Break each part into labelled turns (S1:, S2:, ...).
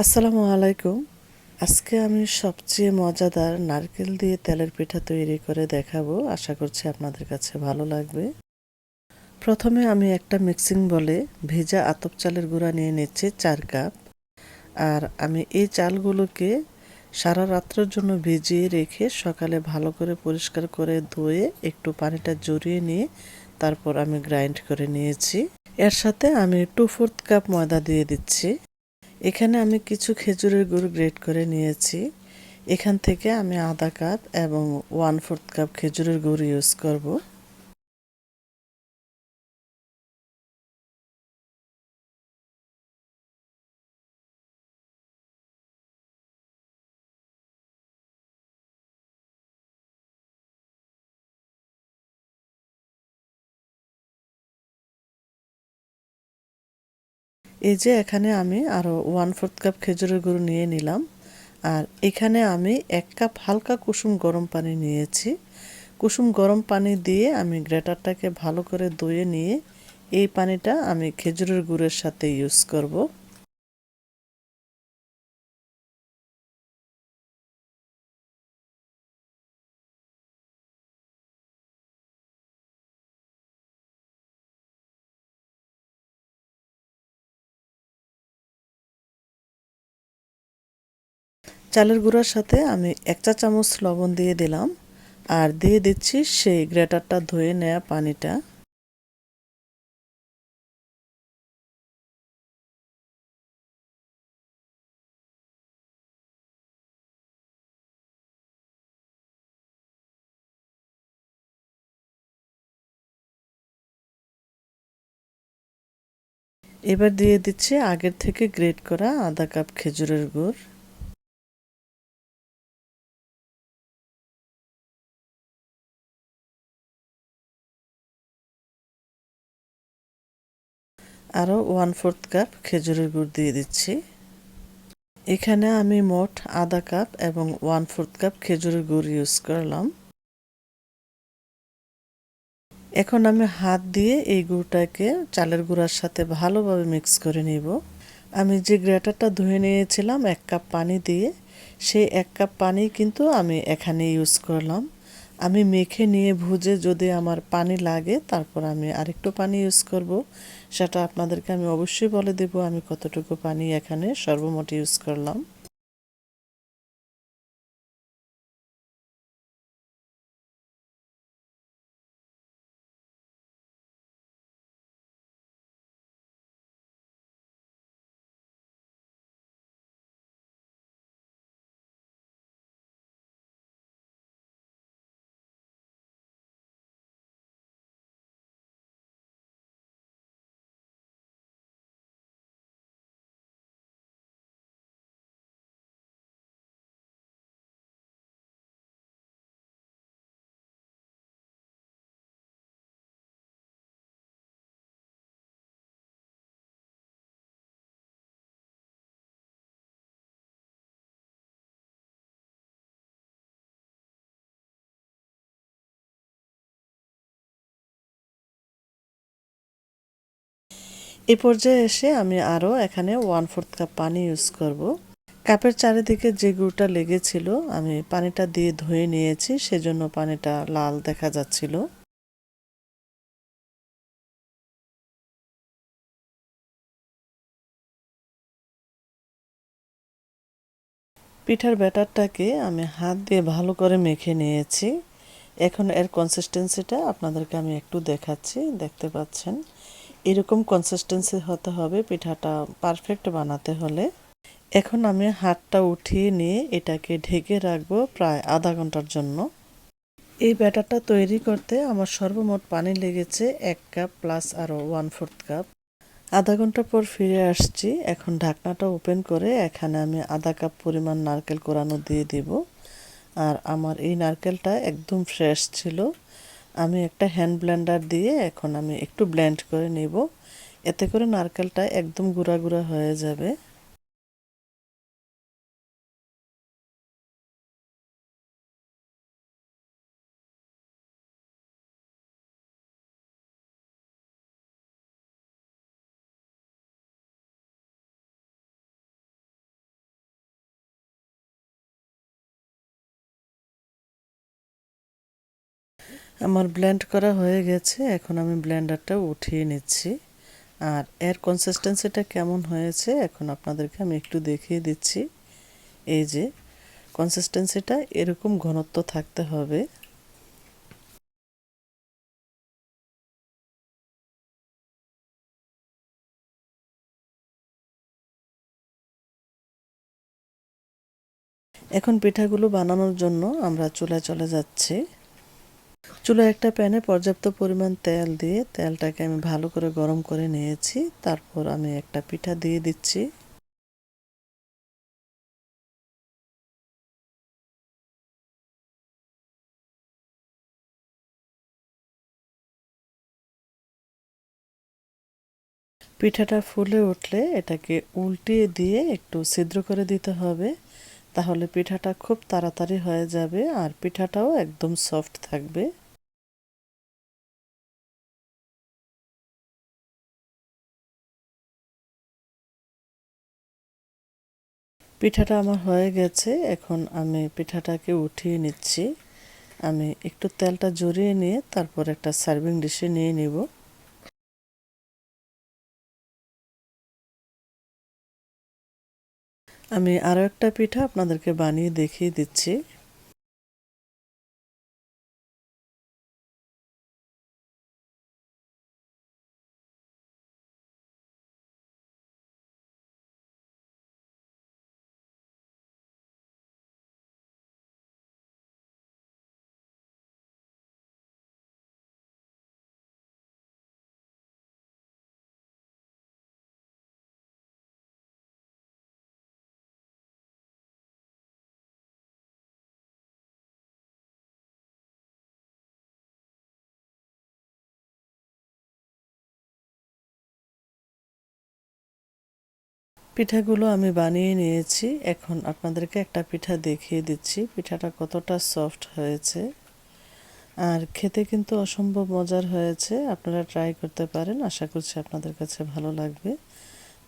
S1: আসসালামু আলাইকুম। আজকে আমি সবচেয়ে মজাদার নারকেল দিয়ে তেলের পিঠা তৈরি করে দেখাবো। আশা করছি আপনাদের কাছে ভালো লাগবে। প্রথমে আমি একটা মিক্সিং বলে ভেজা আতপ চালের গুঁড়া নিয়ে নিচ্ছি চার কাপ। আর আমি এই চালগুলোকে সারা রাত্রের জন্য ভিজিয়ে রেখে সকালে ভালো করে পরিষ্কার করে ধুয়ে একটু পানিটা জড়িয়ে নিয়ে তারপর আমি গ্রাইন্ড করে নিয়েছি। এর সাথে আমি টু ফোর্থ কাপ ময়দা দিয়ে দিচ্ছি। এখানে আমি কিছু খেজুরের গুড় গ্রেট করে নিয়েছি। এখান থেকে আমি আধা কাপ এবং ওয়ান ফোর্থ কাপ খেজুরের গুড় ইউজ করব। এই যে এখানে আমি আরও ওয়ান ফোর্থ কাপ খেজুরের গুঁড়ো নিয়ে নিলাম। আর এখানে আমি এক কাপ হালকা কুসুম গরম পানি নিয়েছি। কুসুম গরম পানি দিয়ে আমি গ্রেটারটাকে ভালো করে ধুয়ে নিয়ে এই পানিটা আমি খেজুরের গুড়ের সাথে ইউজ করব। চালের গুঁড়ার সাথে আমি এক চা চামচ লবণ দিয়ে দিলাম আর দিয়ে দিচ্ছি সেই গ্রেটারটা ধুয়ে নেওয়া পানিটা। এবার দিয়ে দিচ্ছি আগের থেকে গ্রেট করা আধা কাপ খেজুরের গুড়। আরও ওয়ান ফোর্থ কাপ খেজুরের গুড় দিয়ে দিচ্ছি। এখানে আমি মোট আধা কাপ এবং ওয়ান ফোর্থ কাপ খেজুরের গুড় ইউজ করলাম। এখন আমি হাত দিয়ে এই গুড়টাকে চালের গুঁড়ার সাথে ভালোভাবে মিক্স করে নিব। আমি যে গ্রেটারটা ধুয়ে নিয়েছিলাম, এক কাপ পানি দিয়ে, সেই এক কাপ পানি কিন্তু আমি এখানে ইউজ করলাম। আমি মেখে নিয়ে ভুজে যদি আমার পানি লাগে, তারপর আমি আরেকটু পানি ইউজ করব। সেটা আপনাদেরকে আমি অবশ্যই বলে দেব, আমি কতটুকু পানি এখানে সর্বমোট ইউজ করলাম। এই পর্যায়ে এসে আমি আরও এখানে ওয়ান ফোর্থ কাপ পানি ইউজ করব। কাপের চারিদিকে যে গুড়টা লেগেছিল, আমি পানিটা দিয়ে ধুয়ে নিয়েছি, সেজন্য পানিটা লাল দেখা যাচ্ছিল। পিঠার ব্যাটারটাকে আমি হাত দিয়ে ভালো করে মেখে নিয়েছি। এখন এর কনসিস্টেন্সিটা আপনাদেরকে আমি একটু দেখাচ্ছি, দেখতে পাচ্ছেন। এরকম কনসিস্টেন্সি হতে হবে, পিঠাটা পারফেক্ট বানাতে হলে। এখন আমি হাতটা উঠিয়ে নিয়ে এটাকে ঢেকে রাখব প্রায় আধা ঘণ্টার জন্য। এই ব্যাটারটা তৈরি করতে আমার সর্বমোট পানি লেগেছে এক কাপ প্লাস আরও ওয়ান ফোর্থ কাপ আধা ঘণ্টা পর ফিরে আসছি। এখন ঢাকনাটা ওপেন করে এখানে আমি আধা কাপ পরিমাণ নারকেল কোরানো দিয়ে দিব। আর আমার এই নারকেলটা একদম ফ্রেশ ছিল। আমি একটা হ্যান্ড ব্লেন্ডার দিয়ে এখন আমি একটু ব্লেন্ড করে নেব। এতে করে নারকেলটা একদম গুঁড়া গুঁড়া হয়ে যাবে। আমার ব্লেন্ড করা হয়ে গেছে, এখন আমি ব্লেন্ডারটা উঠিয়ে নিচ্ছি। আর এর কনসিস্টেন্সিটা কেমন হয়েছে, এখন আপনাদেরকে আমি একটু দেখিয়ে দিচ্ছি। এই যে কনসিস্টেন্সিটা এরকম ঘনত্ব থাকতে হবে। এখন পিঠাগুলো বানানোর জন্য আমরা চুলায় চলে যাচ্ছি। চুলায় একটা প্যানে পর্যাপ্ত পরিমাণ তেল দিয়ে তেলটাকে আমি ভালো করে গরম করে নিয়েছি। তারপর আমি একটা পিঠা দিয়ে দিচ্ছি। পিঠাটা ফুলে উঠলে এটাকে উল্টিয়ে দিয়ে একটু ছিদ্র করে দিতে হবে। তাহলে পিঠাটা খুব তাড়াতাড়ি হয়ে যাবে আর পিঠাটাও একদম সফট থাকবে। পিঠাটা আমার হয়ে গেছে, এখন আমি পিঠাটাকে উঠিয়ে নিচ্ছি। আমি একটু তেলটা জড়িয়ে নিয়ে তারপর একটা সার্ভিং ডিশে নিয়ে নিব। আমি আরও একটা পিঠা আপনাদেরকে বানিয়ে দেখিয়ে দিচ্ছি। পিঠাগুলো আমি বানিয়ে নিয়েছি। এখন আপনাদেরকে একটা পিঠা দেখিয়ে দিচ্ছি। পিঠাটা কতটা সফট হয়েছে। আর খেতে কিন্তু অসম্ভব মজার হয়েছে। আপনারা ট্রাই করতে পারেন। আশা করছি আপনাদের কাছে ভালো লাগবে।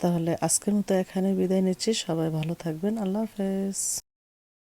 S1: তাহলে আজকের মতো এখানে বিদায় নিচ্ছি। সবাই ভালো থাকবেন। আল্লাহ হাফেজ।